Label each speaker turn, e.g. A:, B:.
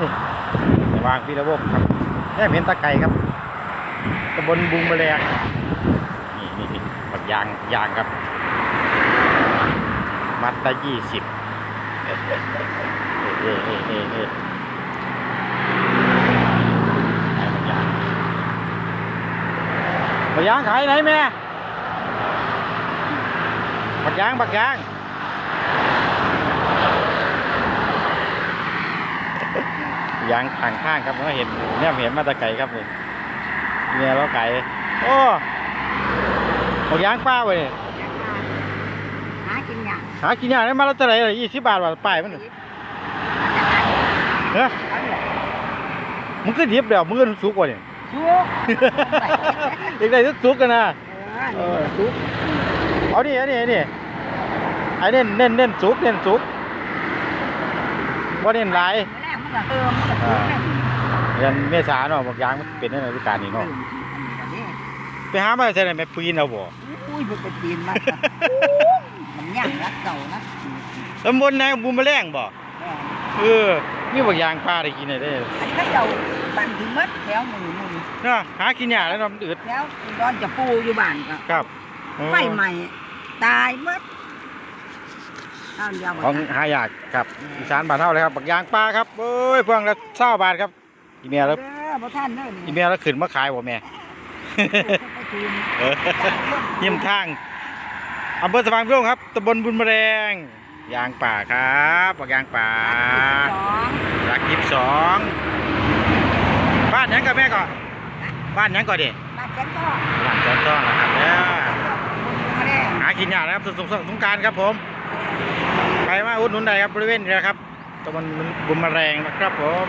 A: นี่วางพีระบบครับแค่เห็นตะไก่ครับตำบลบุงแมลงนี่นี่นี่ปักยางยางครับ มัดละยี่สิบเออเออเออเออบักยางปักยางขายไหนแม่ปักยางปักยาง ยางข้างข้างๆครับเราเห็นเนี่ยเห็นมาแตะไก่ครับนี่เนี่ยเราไก่โอ้บอกยางป้าไปเนี่ย
B: หากินอย่าง
A: หากินยากได้มาแล้วเท่าไหร่ยี่สิบบาทว่าป้ายมันน่ะเฮ้ยมึงก็ดิบเดี๋ยวมึงก็สุกกว่าเนี่ย
B: ชุก
A: เด็กได้สุกๆกันนะ
B: เออชุก
A: เอาดิเอาดิเอาดิไอ้เน้นเน้นเน้นสุกเน้นสุกว่าเน้นหลาย
B: แรกมันก็เติมก็ชุกแม่
A: เดือนเมษาเนาะบอกยางมันเป็นในฤดูกาลนี้
B: เนาะ
A: ไปหามาใส่ไหนแม่ปีนเอาบ่
B: อุ้ยมันเป็นปีนมากมันย่างรักเก่านะ
A: ตำบลนางบูมแมลงบ่เออมีบอกยางปลาได้กินได้เด้อ
B: อันเขาเจ้าตั้งที่มัดแถวมือมือ
A: เนาะหากินยาแล้วนาะมันอึด
B: แล้วร้อนจะปูอยู่บ้านก็
A: ครับ
B: ไฟใหม่ตายมัด เอาเดียว
A: ของหายากครับอีสานบ้านเฮาเลยครับบักยางปลาครับโอ้ยพวงละ20บาทครับอีเมียแล้ว
B: เด้อบ่ท่านเด้อ
A: อีเมียแล้วขึ้นมาขายบ่แม่
B: ไปคืน
A: เออยิ้มทางอำเภอสว่างพิโรจน์ครับตำบลบุญมะแรงยางป่าครับบักยางป่า
B: สอง
A: รักยิบสองบ้านหยังกับแม่ก่อนบ้านหยังก่อนดิ
B: บาดเจ็บก็
A: บ้านจอนจ้องนะครับเนี่ย
B: มาแล้
A: หากินยากนะครับสงสงสงกรารครับผม ไปมาอุดหนุนได้ครับบริเวณนี้นะครับตะบนบุญมะแรงนะครับผม